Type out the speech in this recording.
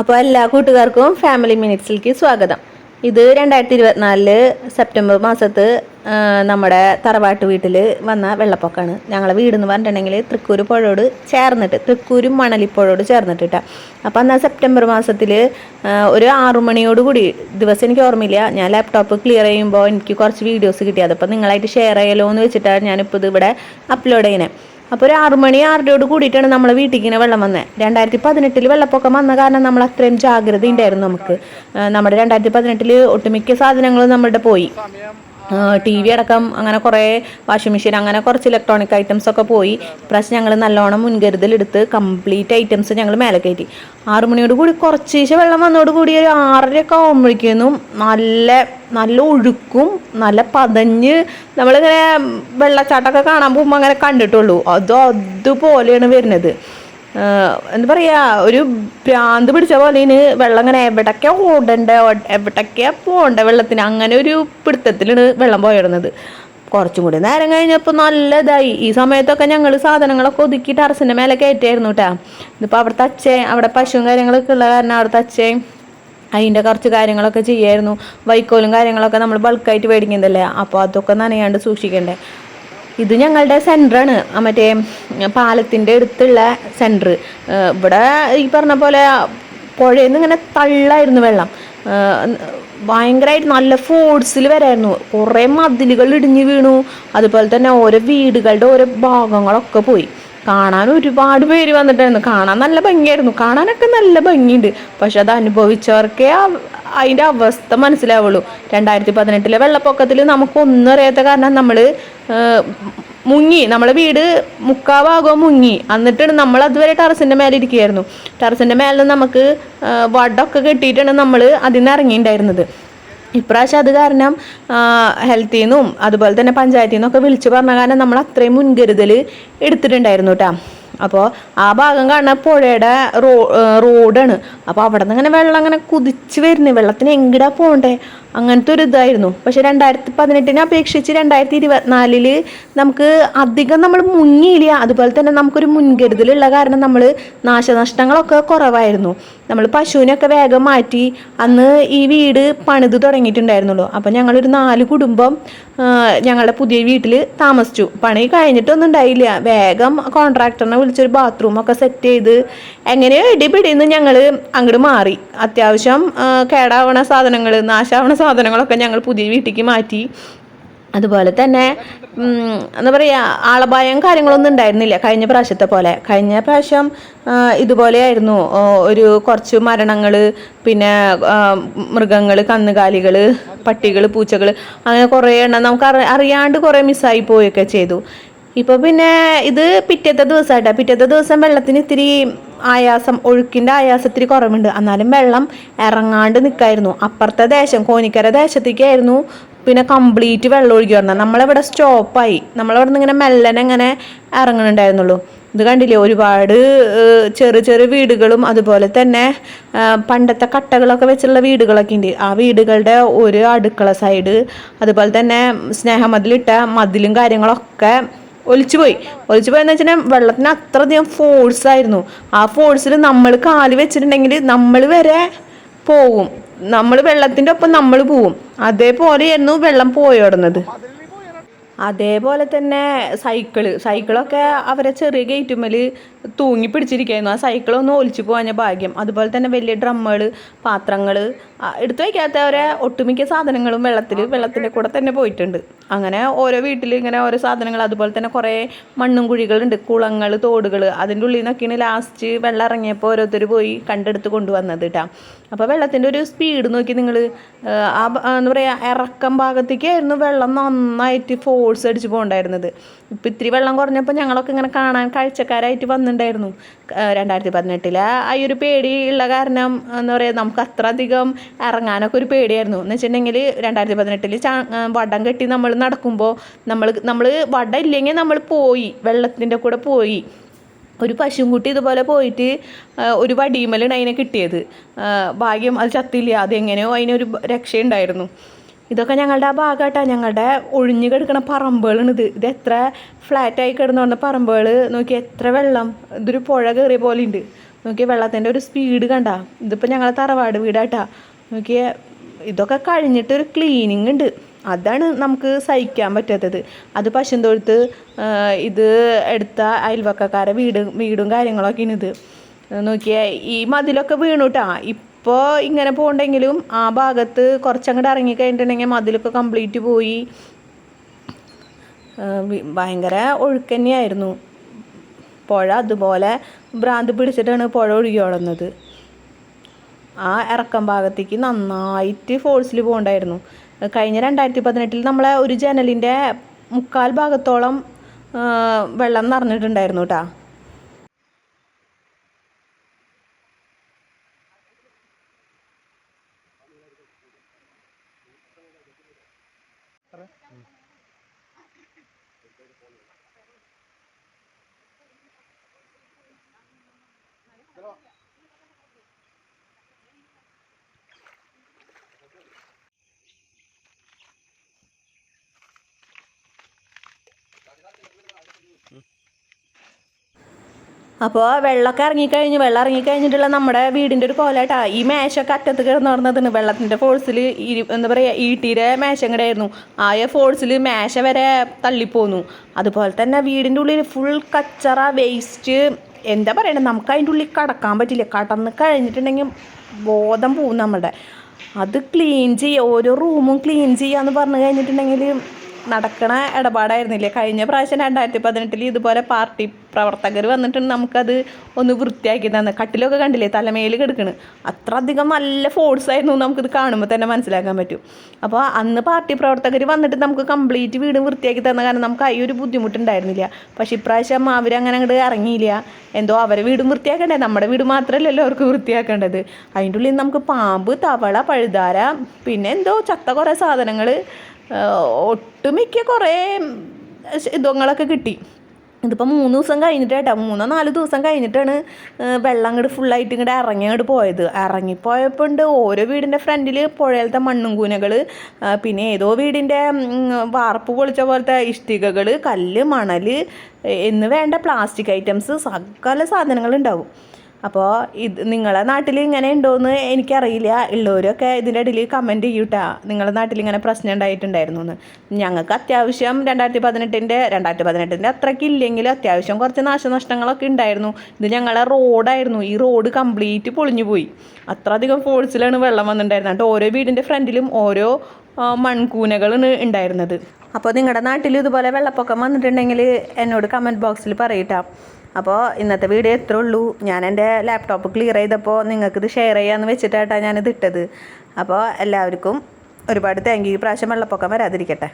അപ്പോൾ എല്ലാ കൂട്ടുകാർക്കും ഫാമിലി മിനിറ്റ്സിലേക്ക് സ്വാഗതം. ഇത് രണ്ടായിരത്തി ഇരുപത്തിനാലിൽ സെപ്റ്റംബർ മാസത്ത് നമ്മുടെ തറവാട്ട് വീട്ടിൽ വന്ന വെള്ളപ്പൊക്കമാണ് ഞങ്ങളെ വീട് എന്ന് പറഞ്ഞിട്ടുണ്ടെങ്കിൽ തൃക്കൂർ പുഴയോട് ചേർന്നിട്ട് തൃക്കൂരും മണലിപ്പുഴയോട് ചേർന്നിട്ടിട്ടാണ് അപ്പോൾ അന്ന് സെപ്റ്റംബർ മാസത്തിൽ ഒരു ആറു മണിയോട് കൂടി ദിവസം എനിക്ക് ഓർമ്മയില്ല. ഞാൻ ലാപ്ടോപ്പ് ക്ലിയർ ചെയ്യുമ്പോൾ എനിക്ക് കുറച്ച് വീഡിയോസ് കിട്ടിയത് അപ്പോൾ നിങ്ങളായിട്ട് ഷെയർ ചെയ്യലോ എന്ന് വെച്ചിട്ടാണ് ഞാനിപ്പോൾ ഇത് ഇവിടെ അപ്ലോഡ് ചെയ്യുന്നത് അപ്പോൾ ഒരു ആറു മണി ആറരയോട് കൂടിയിട്ടാണ് നമ്മളെ വീട്ടിൽ വെള്ളം വന്നത് രണ്ടായിരത്തി പതിനെട്ടിൽ വെള്ളപ്പൊക്കം വന്ന കാരണം നമ്മൾ അത്രയും ജാഗ്രത ഉണ്ടായിരുന്നു നമുക്ക് നമ്മുടെ രണ്ടായിരത്തി പതിനെട്ടിൽ ഒട്ടുമിക്ക സാധനങ്ങളും നമ്മളുടെ പോയി. ടി വി അടക്കം അങ്ങനെ കുറേ വാഷിംഗ് മെഷീൻ അങ്ങനെ കുറച്ച് ഇലക്ട്രോണിക് ഐറ്റംസ് ഒക്കെ പോയി. ഇപ്രാവശ്യം ഞങ്ങൾ നല്ലോണം മുൻകരുതലെടുത്ത് കംപ്ലീറ്റ് ഐറ്റംസ് ഞങ്ങൾ മേലെ കയറ്റി. ആറു മണിയോട് കൂടി കുറച്ചേശ്ശെ വെള്ളം വന്നോട് കൂടി ഒരു ആറരയൊക്കെ ആകുമ്പോഴേക്കും നല്ല നല്ല ഒഴുക്കും നല്ല പതഞ്ഞ് നമ്മളിങ്ങനെ വെള്ളച്ചാട്ടമൊക്കെ കാണാൻ പോകുമ്പോൾ അങ്ങനെ കണ്ടിട്ടുള്ളൂ. അതും അതുപോലെയാണ് വരുന്നത്. എന്താ പറയാ ഒരു ഭ്രാന്ത് പിടിച്ച പോലെ ഇതിന് വെള്ളം അങ്ങനെ എവിടൊക്കെ ഓടണ്ട? എവിടൊക്കെ പോണ്ട വെള്ളത്തിന്? അങ്ങനെ ഒരു പിടുത്തത്തിലാണ് വെള്ളം പോയിടുന്നത് കുറച്ചും കൂടി നേരം കഴിഞ്ഞപ്പോൾ നല്ലതായി. ഈ സമയത്തൊക്കെ ഞങ്ങൾ സാധനങ്ങളൊക്കെ ഒതുക്കി ടെറസിന്റെ മേലെ കയറ്റായിരുന്നു കേട്ടോ ഇതിപ്പോൾ അവിടുത്തെ അച്ഛൻ അവിടെ പശുവും കാര്യങ്ങളൊക്കെ ഉള്ള കാരണം അവിടുത്തെ അച്ഛൻ അതിന്റെ കുറച്ച് കാര്യങ്ങളൊക്കെ ചെയ്യായിരുന്നു. വൈക്കോലും കാര്യങ്ങളൊക്കെ നമ്മൾ ബൾക്കായിട്ട് മേടിക്കുന്നതല്ലേ? അപ്പോൾ അതൊക്കെ നനയാണ്ട് സൂക്ഷിക്കണ്ടേ? ഇത് ഞങ്ങളുടെ സെന്ററാണ് മറ്റേ പാലത്തിന്റെ അടുത്തുള്ള സെന്റർ ഇവിടെ ഈ പറഞ്ഞ പോലെ പുഴയിൽ ഇങ്ങനെ തള്ളായിരുന്നു വെള്ളം. ഭയങ്കരമായിട്ട് നല്ല ഫോഴ്സിൽ വരായിരുന്നു. കുറേ മതിലുകൾ ഇടിഞ്ഞു വീണു. അതുപോലെ തന്നെ ഓരോ വീടുകളുടെ ഓരോ ഭാഗങ്ങളൊക്കെ പോയി. കാണാൻ ഒരുപാട് പേര് വന്നിട്ടായിരുന്നു കാണാൻ നല്ല ഭംഗിയായിരുന്നു. കാണാനൊക്കെ നല്ല ഭംഗിയുണ്ട്. പക്ഷെ അത് അനുഭവിച്ചവർക്കേ അതിന്റെ അവസ്ഥ മനസ്സിലാവുള്ളൂ. രണ്ടായിരത്തി പതിനെട്ടിലെ വെള്ളപ്പൊക്കത്തിൽ നമുക്കൊന്നും അറിയാത്ത കാരണം നമ്മൾ മുങ്ങി. നമ്മളെ വീട് മുക്കാ ഭാഗവും മുങ്ങി. എന്നിട്ടാണ് നമ്മൾ അതുവരെ ടെറസിന്റെ മേലെ ഇരിക്കുകയായിരുന്നു. ടെറസിന്റെ മേലെ നമുക്ക് വടൊക്കെ കെട്ടിയിട്ടാണ് നമ്മൾ അതിൽ നിന്ന് ഇറങ്ങിയിട്ടുണ്ടായിരുന്നത്. ഇപ്രാവശ്യം അത് കാരണം ഹെൽത്തിൽ നിന്നും അതുപോലെ തന്നെ പഞ്ചായത്തിൽ നിന്നൊക്കെ വിളിച്ചു പറഞ്ഞ കാരണം നമ്മൾ അത്രയും മുൻകരുതൽ എടുത്തിട്ടുണ്ടായിരുന്നു കേട്ടോ അപ്പോൾ ആ ഭാഗം കാണുന്ന പുഴയുടെ റോ റോഡാണ്. അപ്പോൾ അവിടെ നിന്ന് ഇങ്ങനെ വെള്ളം അങ്ങനെ കുതിച്ച് വരുന്നു വെള്ളത്തിന് എങ്കിടാ പോകണ്ടേ അങ്ങനത്തെ ഒരു ഇതായിരുന്നു. പക്ഷെ രണ്ടായിരത്തി പതിനെട്ടിനെ അപേക്ഷിച്ച് രണ്ടായിരത്തി ഇരുപത്തിനാലിൽ നമുക്ക് അധികം നമ്മൾ മുങ്ങിയില്ല. അതുപോലെ തന്നെ നമുക്കൊരു മുൻകരുതലുള്ള കാരണം നമ്മൾ നാശനഷ്ടങ്ങളൊക്കെ കുറവായിരുന്നു. നമ്മൾ പശുവിനൊക്കെ വേഗം മാറ്റി അന്ന് ഈ വീട് പണിത് തുടങ്ങിയിട്ടുണ്ടായിരുന്നുള്ളൂ. അപ്പം ഞങ്ങളൊരു നാല് കുടുംബം ഞങ്ങളുടെ പുതിയ വീട്ടിൽ താമസിച്ചു. പണി കഴിഞ്ഞിട്ടൊന്നും ഉണ്ടായില്ല. വേഗം കോൺട്രാക്ടറിനെ വിളിച്ചൊരു ബാത്റൂമൊക്കെ സെറ്റ് ചെയ്ത് എങ്ങനെയോ ഇടിപിടിന്ന് ഞങ്ങൾ അങ്ങോട്ട് മാറി. അത്യാവശ്യം കേടാവണ സാധനങ്ങൾ നാശാവണ സാധനങ്ങളൊക്കെ ഞങ്ങൾ പുതിയ വീട്ടിലേക്ക് മാറ്റി. അതുപോലെ തന്നെ എന്താ പറയുക ആളപായം കാര്യങ്ങളൊന്നും ഉണ്ടായിരുന്നില്ല കഴിഞ്ഞ പ്രാവശ്യത്തെ പോലെ. കഴിഞ്ഞ പ്രാവശ്യം ഇതുപോലെയായിരുന്നു. ഒരു കുറച്ച് മരണങ്ങൾ പിന്നെ മൃഗങ്ങൾ കന്നുകാലികൾ പട്ടികൾ പൂച്ചകൾ അങ്ങനെ കുറേ എണ്ണം നമുക്ക് അറി- അറിയാണ്ട് കുറേ മിസ്സായി പോവുകയൊക്കെ ചെയ്തു. ഇപ്പോൾ പിന്നെ ഇത് പിറ്റത്തെ ദിവസമായിട്ടാണ് പിറ്റത്തെ ദിവസം വെള്ളത്തിന് ഇത്തിരി ആയാസം ഒഴുക്കിന്റെ ആയാസത്തിരി കുറവുണ്ട്. എന്നാലും വെള്ളം ഇറങ്ങാണ്ട് നിൽക്കായിരുന്നു അപ്പുറത്തെ ദേശം കോനിക്കര ദേശത്തേക്കായിരുന്നു പിന്നെ കംപ്ലീറ്റ് വെള്ളം ഒഴുകി വരണം. നമ്മളിവിടെ സ്റ്റോപ്പായി നമ്മളിവിടെ നിന്ന് ഇങ്ങനെ മെല്ലനെ ഇങ്ങനെ ഇറങ്ങണുണ്ടായിരുന്നുള്ളൂ. ഇത് കണ്ടില്ലേ? ഒരുപാട് ചെറു ചെറു വീടുകളും അതുപോലെ തന്നെ പണ്ടത്തെ കട്ടകളൊക്കെ വെച്ചുള്ള വീടുകളൊക്കെ ഉണ്ട്. ആ വീടുകളുടെ ഒരു അടുക്കള സൈഡ് അതുപോലെ തന്നെ സ്നേഹമതിലിട്ട മതിലും കാര്യങ്ങളൊക്കെ ഒലിച്ചുപോയി ഒലിച്ചു പോയെന്ന് വെച്ചാൽ വെള്ളത്തിന് അത്രയധികം ഫോഴ്സ് ആയിരുന്നു. ആ ഫോഴ്സിൽ നമ്മൾ കാൽ വെച്ചിട്ടുണ്ടെങ്കിൽ നമ്മൾ വരെ പോവും നമ്മൾ വെള്ളത്തിന്റെ ഒപ്പം നമ്മൾ പോവും. അതേപോലെയായിരുന്നു വെള്ളം പോയോടുന്നത് അതേപോലെ തന്നെ സൈക്കിൾ. സൈക്കിളൊക്കെ അവരെ ചെറിയ ഗേറ്റുമ്മൽ തൂങ്ങി പിടിച്ചിരിക്കുകയായിരുന്നു ആ സൈക്കിളൊന്നും ഒലിച്ചു പോകാൻ ഭാഗ്യം. അതുപോലെ തന്നെ വലിയ ഡ്രമ്മുകൾ പാത്രങ്ങൾ എടുത്തു വയ്ക്കാത്തവരെ ഒട്ടുമിക്ക സാധനങ്ങളും വെള്ളത്തിൽ വെള്ളത്തിന്റെ കൂടെ തന്നെ പോയിട്ടുണ്ട്. അങ്ങനെ ഓരോ വീട്ടിൽ ഇങ്ങനെ ഓരോ സാധനങ്ങൾ അതുപോലെ തന്നെ കുറേ മണ്ണും കുഴികളുണ്ട് കുളങ്ങൾ തോടുകൾ അതിന്റെ ഉള്ളിൽ നിന്നൊക്കെയാണ് ലാസ്റ്റ് വെള്ളം ഇറങ്ങിയപ്പോൾ ഓരോരുത്തർ പോയി കണ്ടെടുത്ത് കൊണ്ടുവന്നത് കേട്ടോ അപ്പോൾ വെള്ളത്തിന്റെ ഒരു സ്പീഡ് നോക്കി നിങ്ങൾ ആ എന്താ പറയുക ഇറക്കം ഭാഗത്തേക്കായിരുന്നു വെള്ളം നന്നായിട്ട് ഫോഴ്സ് അടിച്ച് പോകണ്ടായിരുന്നത്. ഇപ്പം ഇത്തിരി വെള്ളം കുറഞ്ഞപ്പോൾ ഞങ്ങളൊക്കെ ഇങ്ങനെ കാണാൻ കാഴ്ചക്കാരായിട്ട് വന്നിട്ടുണ്ടായിരുന്നു രണ്ടായിരത്തി പതിനെട്ടിലെ ആ ഒരു പേടി ഉള്ള കാരണം എന്താ പറയുക നമുക്ക് അത്ര അധികം ഇറങ്ങാനൊക്കെ ഒരു പേടിയായിരുന്നു. എന്ന് വെച്ചിട്ടുണ്ടെങ്കിൽ രണ്ടായിരത്തി പതിനെട്ടിൽ വടം കെട്ടി നമ്മൾ നടക്കുമ്പോൾ നമ്മൾ നമ്മൾ വടം ഇല്ലെങ്കിൽ നമ്മൾ പോയി വെള്ളത്തിന്റെ കൂടെ പോയി. ഒരു പശുവും കുട്ടി ഇതുപോലെ പോയിട്ട് ഒരു വടിയുമലാണ് അതിനെ കിട്ടിയത്. ഭാഗ്യം അത് ചത്തില്ല അതെങ്ങനെയോ അതിനൊരു രക്ഷയുണ്ടായിരുന്നു. ഇതൊക്കെ ഞങ്ങളുടെ ആ ഭാഗമായിട്ടാ ഞങ്ങളുടെ ഒഴിഞ്ഞു കിടക്കുന്ന പറമ്പുകളാണ് ഇത്. എത്ര ഫ്ലാറ്റായി കിടന്നു പറഞ്ഞ പറമ്പുകൾ നോക്കി എത്ര വെള്ളം. ഇതൊരു പുഴ കയറിയ പോലെ ഉണ്ട് നോക്കി വെള്ളത്തിന്റെ ഒരു സ്പീഡ് കണ്ട. ഇതിപ്പോൾ ഞങ്ങളെ തറവാട് വീടാട്ടാ. നോക്കിയ ഇതൊക്കെ കഴിഞ്ഞിട്ടൊരു ക്ലീനിങ് ഉണ്ട്. അതാണ് നമുക്ക് സഹിക്കാൻ പറ്റാത്തത്. അത് പശുന്തൊഴുത്ത് ഇത് എടുത്ത അയൽവക്കക്കാരെ വീട് വീടും കാര്യങ്ങളൊക്കെ ഇത്. നോക്കിയാൽ ഈ മതിലൊക്കെ വീണുട്ടാ. ഇപ്പോൾ ഇങ്ങനെ പോകണ്ടെങ്കിലും ആ ഭാഗത്ത് കുറച്ചങ്ങോട്ട് ഇറങ്ങി കഴിഞ്ഞിട്ടുണ്ടെങ്കിൽ മതിലൊക്കെ കംപ്ലീറ്റ് പോയി. ഭയങ്കര ഒഴുക്ക് തന്നെയായിരുന്നു പുഴ അതുപോലെ ഭ്രാന്ത് പിടിച്ചിട്ടാണ് പുഴ ഒഴുകി ഓടുന്നത് ആ ഇറക്കം ഭാഗത്തേക്ക് നന്നായിട്ട് ഫോഴ്സിൽ പോകണ്ടായിരുന്നു. കഴിഞ്ഞ രണ്ടായിരത്തി പതിനെട്ടിൽ നമ്മളെ ഒരു ജനലിന്റെ മുക്കാൽ ഭാഗത്തോളം വെള്ളം നിറഞ്ഞിട്ടുണ്ടായിരുന്നു കേട്ടോ പറയാം അപ്പോൾ വെള്ളമൊക്കെ ഇറങ്ങിക്കഴിഞ്ഞ്. വെള്ളം ഇറങ്ങിക്കഴിഞ്ഞിട്ടുള്ള നമ്മുടെ വീടിന്റെ ഒരു കോലായിട്ടാ. ഈ മേശൊക്കെ അറ്റത്ത് കിടന്ന് പറഞ്ഞതാണ് വെള്ളത്തിന്റെ ഫോഴ്സിൽ എന്താ പറയുക ഈട്ടിയുടെ കൂടെ ആയിരുന്നു. ആയ ഫോഴ്സിൽ മേശ വരെ തള്ളിപ്പോന്നു. അതുപോലെ തന്നെ വീടിന്റെ ഉള്ളിൽ ഫുൾ കച്ചറ വേസ്റ്റ് എന്താ പറയണേ നമുക്ക് അതിന്റെ ഉള്ളിൽ കടക്കാൻ പറ്റില്ല. കടന്ന് കഴിഞ്ഞിട്ടുണ്ടെങ്കിൽ ബോധം പോവും നമ്മുടെ അത് ക്ലീൻ ചെയ്യുക ഓരോ റൂമും ക്ലീൻ ചെയ്യുക എന്ന് പറഞ്ഞു കഴിഞ്ഞിട്ടുണ്ടെങ്കിൽ നടക്കണ ഇടപാടായിരുന്നില്ലേ? കഴിഞ്ഞ പ്രാവശ്യം രണ്ടായിരത്തി പതിനെട്ടിൽ ഇതുപോലെ പാർട്ടി പ്രവർത്തകർ വന്നിട്ടുണ്ട്. നമുക്കത് ഒന്ന് വൃത്തിയാക്കി തന്നെ. കട്ടിലൊക്കെ കണ്ടില്ലേ? തലമേൽ കിടക്കണ്. അത്ര അധികം നല്ല ഫോഴ്സ് ആയിരുന്നു നമുക്കിത് കാണുമ്പോൾ തന്നെ മനസ്സിലാക്കാൻ പറ്റും. അപ്പോൾ അന്ന് പാർട്ടി പ്രവർത്തകർ വന്നിട്ട് നമുക്ക് കംപ്ലീറ്റ് വീട് വൃത്തിയാക്കി തന്ന കാരണം നമുക്ക് ആ ഒരു ബുദ്ധിമുട്ടുണ്ടായിരുന്നില്ല. പക്ഷെ ഇപ്രാവശ്യം അവരങ്ങനെ അങ്ങോട്ട് ഇറങ്ങിയില്ല. എന്തോ അവരെ വീടും വൃത്തിയാക്കണ്ടേ? നമ്മുടെ വീട് മാത്രമല്ലല്ലോ അവർക്ക് വൃത്തിയാക്കേണ്ടത്. അതിന്റെ ഉള്ളിൽ നമുക്ക് പാമ്പ് തവള പഴുതാര പിന്നെ എന്തോ ചത്ത കുറേ സാധനങ്ങൾ ഒട്ടുമിക്ക കുറേ ഇതങ്ങളൊക്കെ കിട്ടി. ഇതിപ്പോൾ മൂന്ന് ദിവസം കഴിഞ്ഞിട്ട് കേട്ടോ മൂന്നോ നാല് ദിവസം കഴിഞ്ഞിട്ടാണ് വെള്ളം അങ്ങോട്ട് ഫുള്ളായിട്ട് ഇങ്ങോട്ട് ഇറങ്ങി അങ്ങോട്ട് പോയത്. ഇറങ്ങിപ്പോയപ്പോൾ ഉണ്ട് ഓരോ വീടിന്റെ ഫ്രണ്ടിൽ പുഴയിലത്തെ മണ്ണും കൂനകൾ പിന്നെ ഏതോ വീടിന്റെ വാർപ്പ് പൊളിച്ച പോലത്തെ ഇഷ്ടികകൾ കല്ല് മണൽ എന്ന് വേണ്ട പ്ലാസ്റ്റിക് ഐറ്റംസ് സകല സാധനങ്ങളുണ്ടാവും. അപ്പോൾ ഇത് നിങ്ങളെ നാട്ടിൽ ഇങ്ങനെ ഉണ്ടോയെന്ന് എനിക്കറിയില്ല. ഉള്ളവരൊക്കെ ഇതിന്റെ ഇടയിൽ കമന്റ് ചെയ്യൂട്ടാ. നിങ്ങളുടെ നാട്ടിൽ ഇങ്ങനെ പ്രശ്നം ഉണ്ടായിട്ടുണ്ടായിരുന്നു എന്ന് ഞങ്ങൾക്ക് അത്യാവശ്യം രണ്ടായിരത്തി പതിനെട്ടിന്റെ രണ്ടായിരത്തി പതിനെട്ടിന്റെ അത്രയ്ക്ക് ഇല്ലെങ്കിലും അത്യാവശ്യം കുറച്ച് നാശനഷ്ടങ്ങളൊക്കെ ഉണ്ടായിരുന്നു. ഇത് ഞങ്ങളെ റോഡായിരുന്നു. ഈ റോഡ് കംപ്ലീറ്റ് പൊളിഞ്ഞു പോയി. അത്ര അധികം ഫോഴ്സിലാണ് വെള്ളം വന്നിട്ടുണ്ടായിരുന്നത്. എന്നിട്ട് ഓരോ വീടിന്റെ ഫ്രണ്ടിലും ഓരോ മൺകൂനകളാണ് ഉണ്ടായിരുന്നത്. അപ്പോൾ നിങ്ങളുടെ നാട്ടിൽ ഇതുപോലെ വെള്ളപ്പൊക്കം വന്നിട്ടുണ്ടെങ്കിൽ എന്നോട് കമന്റ് ബോക്സിൽ പറയട്ടാ. അപ്പോൾ ഇന്നത്തെ വീഡിയോ എത്ര ഉള്ളൂ. ഞാൻ എന്റെ ലാപ്ടോപ്പ് ക്ലിയർ ചെയ്തപ്പോൾ നിങ്ങൾക്കിത് ഷെയർ ചെയ്യാമെന്ന് വെച്ചിട്ടാണ് ഞാനിത് ഇട്ടത്. അപ്പോൾ എല്ലാവർക്കും ഒരുപാട് താങ്ക് യു ഈ പ്രാവശ്യം വെള്ളപ്പൊക്കം വരാതിരിക്കട്ടെ.